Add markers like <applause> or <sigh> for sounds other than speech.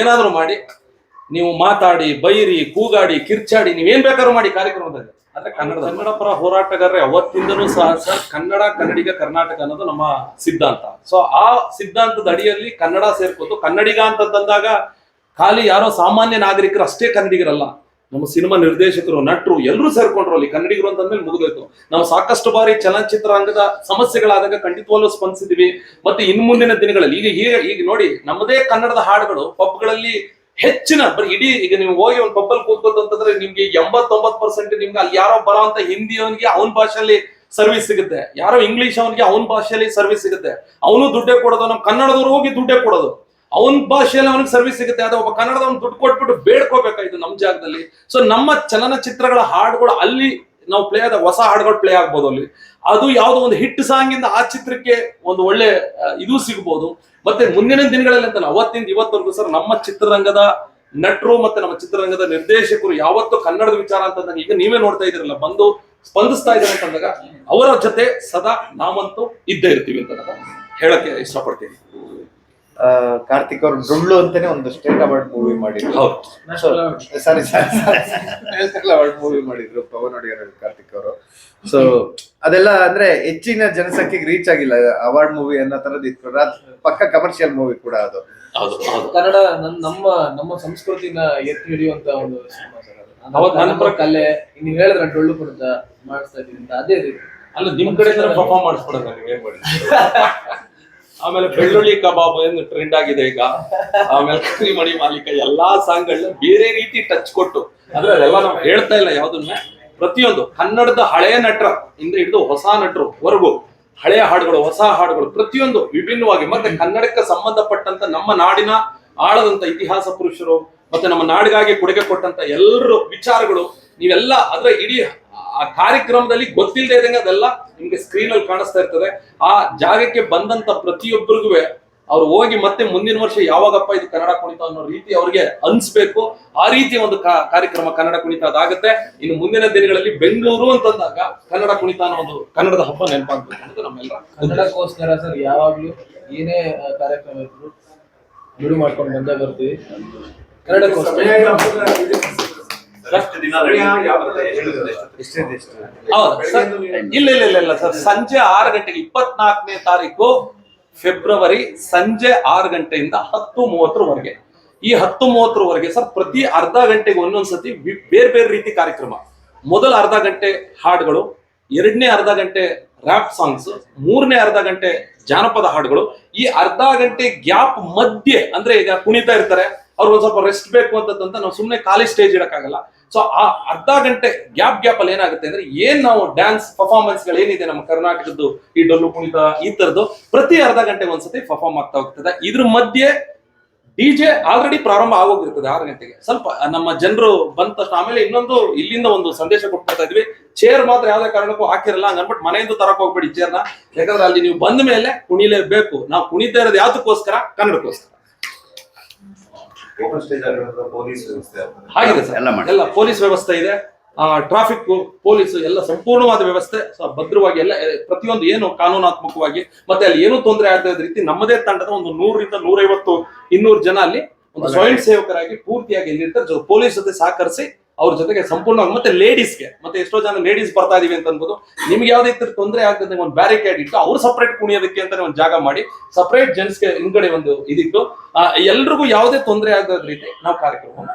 ಏನಾದರೂ ಮಾಡಿ, ನೀವು ಮಾತಾಡಿ, ಬೈರಿ, ಕೂಗಾಡಿ, ಕಿರ್ಚಾಡಿ ನೀವೇನ್ ಬೇಕಾದ್ರೂ ಮಾಡಿ ಕಾರ್ಯಕ್ರಮದಲ್ಲಿ ಆದ್ರೆ ಕನ್ನಡ ಕನ್ನಡ ಪರ ಹೋರಾಟಗಾರರೇ ಅವತ್ತಿಂದಲೂ ಸಹ ಸರ್ ಕನ್ನಡ, ಕನ್ನಡಿಗ, ಕರ್ನಾಟಕ ಅನ್ನೋದು ನಮ್ಮ ಸಿದ್ಧಾಂತ. ಸೊ ಆ ಸಿದ್ಧಾಂತದ ಅಡಿಯಲ್ಲಿ ಕನ್ನಡ ಸೇರ್ಕೋತು. ಕನ್ನಡಿಗ ಅಂತ ತಂದಾಗ ಖಾಲಿ ಯಾರೋ ಸಾಮಾನ್ಯ ನಾಗರಿಕರು ಅಷ್ಟೇ ಕನ್ನಡಿಗರಲ್ಲ. ನಮ್ಮ ಸಿನಿಮಾ ನಿರ್ದೇಶಕರು, ನಟರು ಎಲ್ಲರೂ ಸೇರ್ಕೊಂಡ್ರು ಅಲ್ಲಿ. ಕನ್ನಡಿಗರು ಅಂತಂದ್ಮೇಲೆ ಮುಗಿದೋಯ್ತು. ನಾವು ಸಾಕಷ್ಟು ಬಾರಿ ಚಲನಚಿತ್ರ ರಂಗದ ಸಮಸ್ಯೆಗಳಾದಾಗ ಖಂಡಿತವಾಗ್ಲೂ ಸ್ಪಂದಿಸಿದ್ವಿ. ಮತ್ತೆ ಇನ್ ಮುಂದಿನ ದಿನಗಳಲ್ಲಿ, ಈಗ ಹೀಗೆ, ಈಗ ನೋಡಿ, ನಮ್ಮದೇ ಕನ್ನಡದ ಹಾಡುಗಳು, ಪಬ್ಗಳಲ್ಲಿ ಹೆಚ್ಚಿನ, ಬರೀ ಇಡೀ, ಈಗ ನೀವು ಹೋಗಿ ಒಂದು ಪಬ್ಬಲ್ಲಿ ಕೂತ್ಕೋತ ಅಂತಂದ್ರೆ ನಿಮ್ಗೆ ಎಂಬತ್ತೊಂಬತ್ ಪರ್ಸೆಂಟ್ ನಿಮ್ಗೆ ಅಲ್ಲಿ ಯಾರೋ ಬರೋ ಅಂತ ಹಿಂದಿ ಅವನಿಗೆ ಅವನ ಭಾಷೆಯಲ್ಲಿ ಸರ್ವಿಸ್ ಸಿಗುತ್ತೆ. ಯಾರೋ ಇಂಗ್ಲಿಷ್ ಅವನಿಗೆ ಅವನ ಭಾಷೆಯಲ್ಲಿ ಸರ್ವಿಸ್ ಸಿಗುತ್ತೆ. ಅವನು ದುಡ್ಡೇ ಕೊಡೋದು, ನಮ್ಮ ಕನ್ನಡದವ್ರು ಹೋಗಿ ದುಡ್ಡೇ ಕೊಡೋದು. ಅವನ ಭಾಷೆಯಲ್ಲಿ ಅವನಿಗೆ ಸರ್ವಿಸ್ ಸಿಗುತ್ತೆ. ಆದ್ರೆ ಒಬ್ಬ ಕನ್ನಡದವನು ದುಡ್ಡು ಕೊಟ್ಬಿಟ್ಟು ಬೇಡ್ಕೋಬೇಕಾಯ್ತು ನಮ್ಮ ಜಾಗದಲ್ಲಿ? ಸೊ ನಮ್ಮ ಚಲನಚಿತ್ರಗಳ ಹಾಡುಗಳು ಅಲ್ಲಿ ನಾವು ಪ್ಲೇ ಆದ ಹೊಸ ಹಾಡುಗಳು ಪ್ಲೇ ಆಗ್ಬೋದು ಅಲ್ಲಿ. ಅದು ಯಾವುದೋ ಒಂದು ಹಿಟ್ ಸಾಂಗ್ ಇಂದ ಆ ಚಿತ್ರಕ್ಕೆ ಒಂದು ಒಳ್ಳೆ ಇದು ಸಿಗ್ಬೋದು. ಮತ್ತೆ ಮುಂದಿನ ದಿನಗಳಲ್ಲಿ ಅಂತ ಅವತ್ತಿಂದ ಇವತ್ತವರೆಗೂ ಸರ್ ನಮ್ಮ ಚಿತ್ರರಂಗದ ನಟರು ಮತ್ತೆ ನಮ್ಮ ಚಿತ್ರರಂಗದ ನಿರ್ದೇಶಕರು ಯಾವತ್ತು ಕನ್ನಡದ ವಿಚಾರ ಅಂತಂದಾಗ ಈಗ ನೀವೇ ನೋಡ್ತಾ ಇದ್ದೀರಲ್ಲ, ಬಂದು ಸ್ಪಂದಿಸ್ತಾ ಇದ್ದಾರೆ ಅಂತಂದಾಗ ಅವರ ಜೊತೆ ಸದಾ ನಾವಂತೂ ಇದ್ದೇ ಇರ್ತೀವಿ ಅಂತ ನಾನು ಹೇಳಕ್ಕೆ ಇಷ್ಟಪಡ್ತೀನಿ. ಕಾರ್ತಿಕ್ ಅವರು ಡೊಳ್ಳು ಅಂತಾನೆ ಒಂದು ಸ್ಟೇಟ್ ಅವಾರ್ಡ್ ಮೂವಿ ಮಾಡಿದ್ರು. ಹೌದು. ಸಾರಿ ನ್ಯಾಷನಲ್ ಅವಾರ್ಡ್ ಮೂವಿ ಮಾಡಿದ್ರು ಪವನ್ ಒಡೆಯರ್ ಕಾರ್ತಿಕ್ ಅವರು. ಸೊ ಅದೆಲ್ಲ ಅಂದ್ರೆ ಹೆಚ್ಚಿನ ಜನಸಂಖ್ಯೆಗೆ ರೀಚ್ ಆಗಿಲ್ಲ. ಅವಾರ್ಡ್ ಮೂವಿ ಅನ್ನೋ ತರದ್ ಇತ್ತು ಅದು ಪಕ್ಕ ಕಮರ್ಷಿಯಲ್ ಮೂವಿ ಕೂಡ ಅದು. ಕನ್ನಡ ನನ್ ನಮ್ಮ ನಮ್ಮ ಸಂಸ್ಕೃತಿನ ಎತ್ತಿ ಹಿಡಿಯುವಂತ ಒಂದು ಸಿನಿಮಾ ಕಲೆ ನೀವು ಹೇಳಿದ್ರೆ ಡೊಳ್ಳು ಕುಣಿತ ಮಾಡಿಸ್ತಾ ಇದ್ದೀನಿ ಅಂತ. ಅದೇ ರೀತಿ. ಅಲ್ಲ ನಿಮ್ ಕಡೆ ಪರ್ಫಾರ್ಮ್ ಮಾಡಿಸ್ಕೊಡೋದು ನೀವು ಏನ್ ಮಾಡಿ <laughs> ಆಮೇಲೆ ಬೆಳ್ಳುಳ್ಳಿ ಕಬಾಬ್ ಏನು ಟ್ರೆಂಡ್ ಆಗಿದೆ ಈಗ. ಆಮೇಲೆ ಮಣಿ ಮಾಲೀಕ ಎಲ್ಲಾ ಸಾಂಗ್ಗಳನ್ನ ಬೇರೆ ರೀತಿ ಟಚ್ ಕೊಟ್ಟು. ಅಂದ್ರೆ ಅದೆಲ್ಲ ನಾವು ಹೇಳ್ತಾ ಇಲ್ಲ ಯಾವ್ದನ್ನ ಪ್ರತಿಯೊಂದು ಕನ್ನಡದ ಹಳೆಯ ನಟರ ಇಂದ ಹಿಡಿದು ಹೊಸ ನಟರು ವರೆಗೂ ಹಳೆಯ ಹಾಡುಗಳು, ಹೊಸ ಹಾಡುಗಳು, ಪ್ರತಿಯೊಂದು ವಿಭಿನ್ನವಾಗಿ, ಮತ್ತೆ ಕನ್ನಡಕ್ಕೆ ಸಂಬಂಧಪಟ್ಟಂತ ನಮ್ಮ ನಾಡಿನ ಆಳದಂತ ಇತಿಹಾಸ ಪುರುಷರು, ಮತ್ತೆ ನಮ್ಮ ನಾಡಿಗಾಗಿ ಕೊಡುಗೆ ಕೊಟ್ಟಂತ ಎಲ್ಲರೂ ವಿಚಾರಗಳು, ನೀವೆಲ್ಲ ಅದ್ರ ಇಡೀ ಆ ಕಾರ್ಯಕ್ರಮದಲ್ಲಿ ಗೊತ್ತಿಲ್ಲದೆ ಇದ್ದಂಗೆ ಅದೆಲ್ಲ ನಿಮ್ಗೆ ಸ್ಕ್ರೀನ್ ಅಲ್ಲಿ ಕಾಣಿಸ್ತಾ ಇರ್ತದೆ. ಆ ಜಾಗಕ್ಕೆ ಬಂದಂತ ಪ್ರತಿಯೊಬ್ಬರಿಗೂ ಅವ್ರು ಹೋಗಿ ಮತ್ತೆ ಮುಂದಿನ ವರ್ಷ ಯಾವಾಗಪ್ಪ ಇದು ಕನ್ನಡ ಕುಣಿತ ಅನ್ನೋ ರೀತಿ ಅವ್ರಿಗೆ ಅನ್ಸ್ಬೇಕು. ಆ ರೀತಿ ಒಂದು ಕಾರ್ಯಕ್ರಮ ಕನ್ನಡ ಕುಣಿತ ಅದಾಗುತ್ತೆ. ಇನ್ನು ಮುಂದಿನ ದಿನಗಳಲ್ಲಿ ಬೆಂಗಳೂರು ಅಂತಂದಾಗ ಕನ್ನಡ ಕುಣಿತ ಅನ್ನೋ ಒಂದು ಕನ್ನಡದ ಹಬ್ಬ ನೆನಪಾಗ್ಬೇಕು ಅನ್ನೋದು ನಮ್ಮೆಲ್ಲ ಕನ್ನಡಕ್ಕೋಸ್ಕರ ಸರ್, ಯಾವಾಗ್ಲೂ ಏನೇ ಕಾರ್ಯಕ್ರಮ ಇದ್ರು ಬಿಡು ಮಾಡ್ಕೊಂಡು ಬಂದೇ ಬರ್ತೀವಿ. ಕನ್ನಡಕ್ಕೋಸ್ಕರ. ಇಲ್ಲ ಇಲ್ಲ ಇಲ್ಲ ಇಲ್ಲ ಸರ್ ಸಂಜೆ ಆರು ಗಂಟೆಗೆ ಇಪ್ಪತ್ನಾಲ್ಕನೇ ತಾರೀಕು ಫೆಬ್ರವರಿ ಸಂಜೆ ಆರು ಗಂಟೆಯಿಂದ ಹತ್ತು ಮೂವತ್ತರವರೆಗೆ. ಈ ಹತ್ತು ಮೂವತ್ತರವರೆಗೆ ಸರ್ ಪ್ರತಿ ಅರ್ಧ ಗಂಟೆಗೆ ಒಂದೊಂದ್ಸತಿ ಬೇರೆ ಬೇರೆ ರೀತಿ ಕಾರ್ಯಕ್ರಮ. ಮೊದಲ ಅರ್ಧ ಗಂಟೆ ಹಾಡುಗಳು ಎರಡನೇ ಅರ್ಧ ಗಂಟೆ ರ್ಯಾಪ್ ಸಾಂಗ್ಸ್ ಮೂರನೇ ಅರ್ಧ ಗಂಟೆ ಜಾನಪದ ಹಾಡುಗಳು. ಈ ಅರ್ಧ ಗಂಟೆ ಗ್ಯಾಪ್ ಮಧ್ಯೆ ಅಂದ್ರೆ ಈಗ ಕುಣಿತಾ ಇರ್ತಾರೆ ಅವ್ರು ಒಂದ್ ಸ್ವಲ್ಪ ರೆಸ್ಟ್ ಬೇಕು ಅಂತಂತ ನಾವು ಸುಮ್ಮನೆ ಖಾಲಿ ಸ್ಟೇಜ್ ಇಡಕ್ಕಾಗಲ್ಲ. ಸೊ ಆ ಅರ್ಧ ಗಂಟೆ ಗ್ಯಾಪ್ ಗ್ಯಾಪ್ ಅಲ್ಲಿ ಏನಾಗುತ್ತೆ ಅಂದ್ರೆ ಏನ್ ನಾವು ಡ್ಯಾನ್ಸ್ ಪರ್ಫಾರ್ಮೆನ್ಸ್ಗಳು ಏನಿದೆ ನಮ್ಮ ಕರ್ನಾಟಕದ್ದು ಈ ಡೊಲ್ಲು ಕುಣಿತ ಈ ತರದ್ದು ಪ್ರತಿ ಅರ್ಧ ಗಂಟೆ ಒಂದ್ಸತಿ ಪರ್ಫಾರ್ಮ್ ಆಗ್ತಾ ಹೋಗ್ತದೆ. ಇದ್ರ ಮಧ್ಯೆ ಡಿಜೆ ಆಲ್ರೆಡಿ ಪ್ರಾರಂಭ ಆಗೋಗಿರ್ತದೆ ಆರು ಗಂಟೆಗೆ. ಸ್ವಲ್ಪ ನಮ್ಮ ಜನರು ಬಂದ ತಕ್ಷಣ ಆಮೇಲೆ ಇನ್ನೊಂದು ಇಲ್ಲಿಂದ ಒಂದು ಸಂದೇಶ ಕೊಟ್ಕೊಳ್ತಾ ಇದ್ವಿ. ಚೇರ್ ಮಾತ್ರ ಯಾವ್ದೇ ಕಾರಣಕ್ಕೂ ಹಾಕಿರಲ್ಲ ಅಂದ್ಬಿಟ್ಟು ಮನೆಯಿಂದ ತರಕ್ ಹೋಗ್ಬೇಡಿ ಚೇರ್ನ ಯಾಕಂದ್ರೆ ಅಲ್ಲಿ ನೀವು ಬಂದ ಮೇಲೆ ಕುಣಿಲೇಬೇಕು. ನಾವು ಕುಣಿತಾ ಇರೋದು ಯಾವ್ದಕ್ಕೋಸ್ಕರ? ಕನ್ನಡಕ್ಕೋಸ್ಕರ. ಓಪನ್ ಸ್ಟೇಜ್ ಆಗಿರೋದ್ರಿಂದ ಪೊಲೀಸ್ ವ್ಯವಸ್ಥೆ ಆಗ್ತದೆ. ಆಗಿದೆ ಸರ್ ಎಲ್ಲ ಮಾಡಿ. ಎಲ್ಲ ಪೊಲೀಸ್ ವ್ಯವಸ್ಥೆ ಇದೆ. ಟ್ರಾಫಿಕ್ ಪೊಲೀಸ್ ಎಲ್ಲ ಸಂಪೂರ್ಣವಾದ ವ್ಯವಸ್ಥೆ. ಸೊ ಭದ್ರವಾಗಿ ಎಲ್ಲ ಪ್ರತಿಯೊಂದು ಏನು ಕಾನೂನಾತ್ಮಕವಾಗಿ ಮತ್ತೆ ಅಲ್ಲಿ ಏನು ತೊಂದರೆ ಆಗದ ರೀತಿ ನಮ್ಮದೇ ತಂಡದ ಒಂದು ನೂರರಿಂದ ನೂರೈವತ್ತು ಇನ್ನೂರು ಜನ ಅಲ್ಲಿ ಒಂದು ಸ್ವಯಂ ಸೇವಕರಾಗಿ ಪೂರ್ತಿಯಾಗಿ ಇಲ್ಲಿರ್ತಾರೆ ಪೊಲೀಸ್ ಜೊತೆ ಸಹಕರಿಸಿ ಅವ್ರ ಜೊತೆಗೆ ಸಂಪೂರ್ಣವಾಗಿ ಮತ್ತೆ ಲೇಡೀಸ್ಗೆ ಮತ್ತೆ ಎಷ್ಟೋ ಜನ ಲೇಡೀಸ್ ಬರ್ತಾ ಇದೀವಿ ಅಂತ ಅನ್ಬೋದು. ನಿಮ್ಗೆ ಯಾವ್ದೇ ಇತರ ತೊಂದರೆ ಆಗ್ತದೆ ಒಂದು ಬ್ಯಾರಿಕೇಡ್ ಇಟ್ಟು ಅವ್ರು ಸಪ್ರೇಟ್ ಕುಣಿಯೋದಕ್ಕೆ ಅಂತಾನೆ ಒಂದು ಜಾಗ ಮಾಡಿ ಸಪರೇಟ್ ಜೆಂಟ್ಸ್ಗೆ ಹಿಂದ್ಗಡೆ ಒಂದು ಇದಿಟ್ಟು ಎಲ್ರಿಗೂ ಯಾವುದೇ ತೊಂದರೆ ಆಗದ ರೀತಿ ನಾವು ಕಾರ್ಯಕ್ರಮ